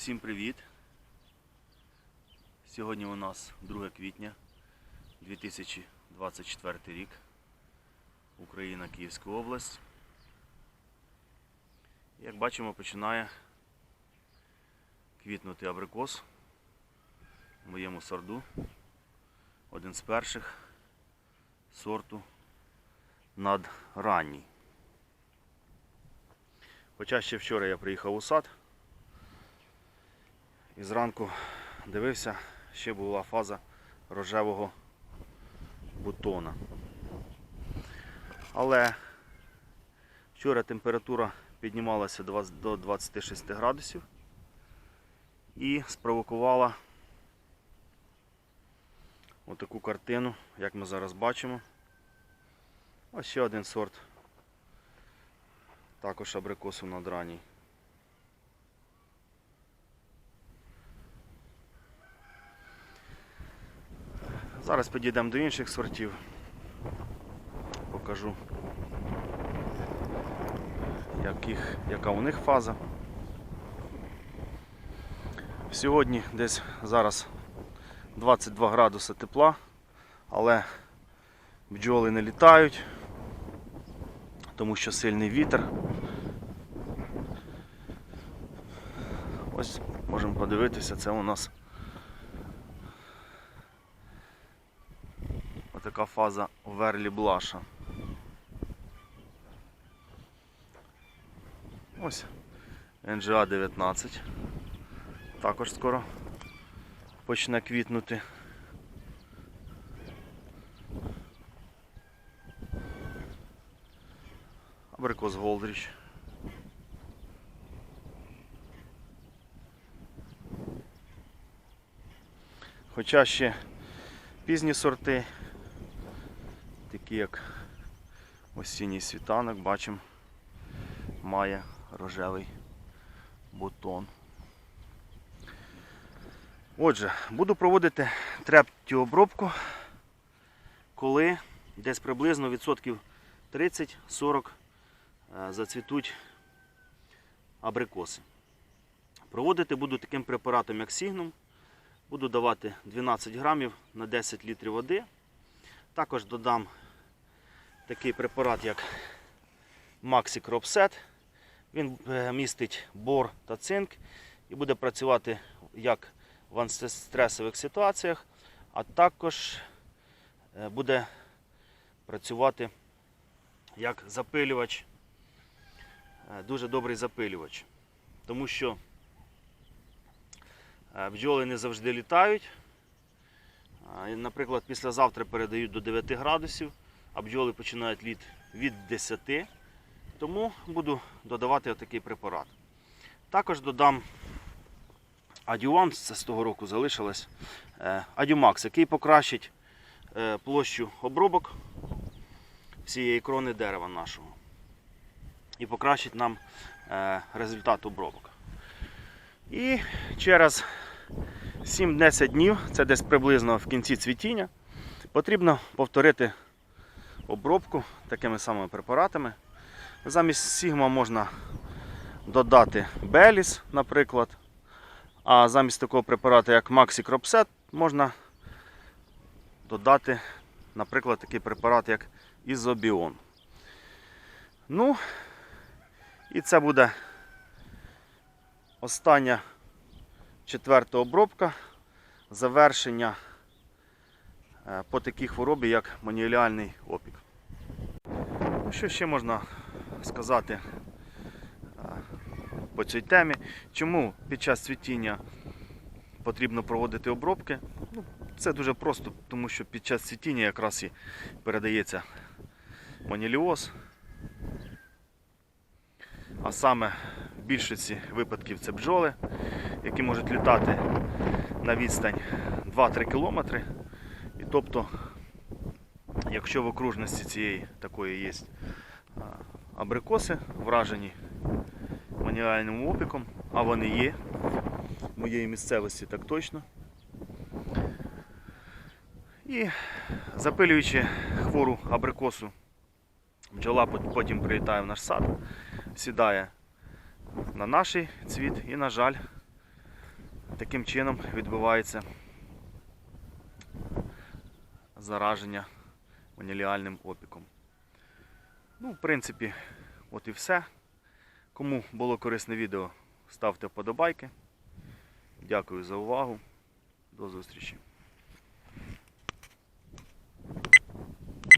Всім привіт! Сьогодні у нас 2 квітня 2024 рік. Україна, Київська область. Як бачимо, починає квітнути абрикос в моєму сорду. Один з перших сорту надранній. Хоча ще вчора я приїхав у сад. І зранку дивився, ще була фаза рожевого бутона. Але вчора температура піднімалася до 26 градусів і спровокувала отаку картину, як ми зараз бачимо. Ось ще один сорт. Також абрикосу надраній. Зараз підійдемо до інших сортів. Покажу, яких, яка у них фаза. Сьогодні десь зараз 22 градуси тепла, але бджоли не літають, тому що сильний вітер. Ось можемо подивитися, це у нас Така фаза Верлі Блаша. Ось NGA 19. Також скоро почне квітнути. Абрикос Голдріч. Хоча ще пізні сорти такі як осінній світанок, бачимо, має рожевий бутон. Отже, буду проводити трептю обробку, коли десь приблизно відсотків 30-40 е, зацвітуть абрикоси. Проводити буду таким препаратом, як Сігнум. Буду давати 12 грамів на 10 літрів води. Також додам такий препарат, як Maxi Cropset. Він е, містить бор та цинк і буде працювати як в антистресових ситуаціях, а також е, буде працювати як запилювач, е, дуже добрий запилювач. Тому що бджоли не завжди літають. Наприклад, післязавтра передають до 9 градусів, а бджоли починають літ від 10. Тому буду додавати отакий препарат. Також додам Адювам, це з того року залишилось. Адюмакс, який покращить е, площу обробок всієї крони дерева нашого. І покращить нам е, результат обробок. І через 7-10 днів, це десь приблизно в кінці цвітіння, потрібно повторити обробку такими самими препаратами. Замість Сігма можна додати Беліс, наприклад. А замість такого препарату, як Maxi Cropset, можна додати, наприклад, такий препарат, як Ізобіон. Ну, і це буде остання четверта обробка, завершення по такій хворобі, як маніаліальний опік. Ну, Що ще можна сказати е, по цій темі? Чому під час цвітіння потрібно проводити обробки? Ну, Це дуже просто, тому що під час цвітіння якраз і передається маніліоз. А саме в більшості випадків це бджоли, які можуть літати на відстань 2-3 кілометри. Тобто, якщо в окружності цієї такої є абрикоси, вражені маніальним опіком, а вони є в моєї місцевості так точно. І запилюючи хвору абрикосу, бджола потім прилітає в наш сад, сідає на наш цвіт і, на жаль, таким чином відбувається зараження маніліальним опіком. Ну, в принципі, от і все. Кому було корисне відео, ставте вподобайки. Дякую за увагу. До зустрічі.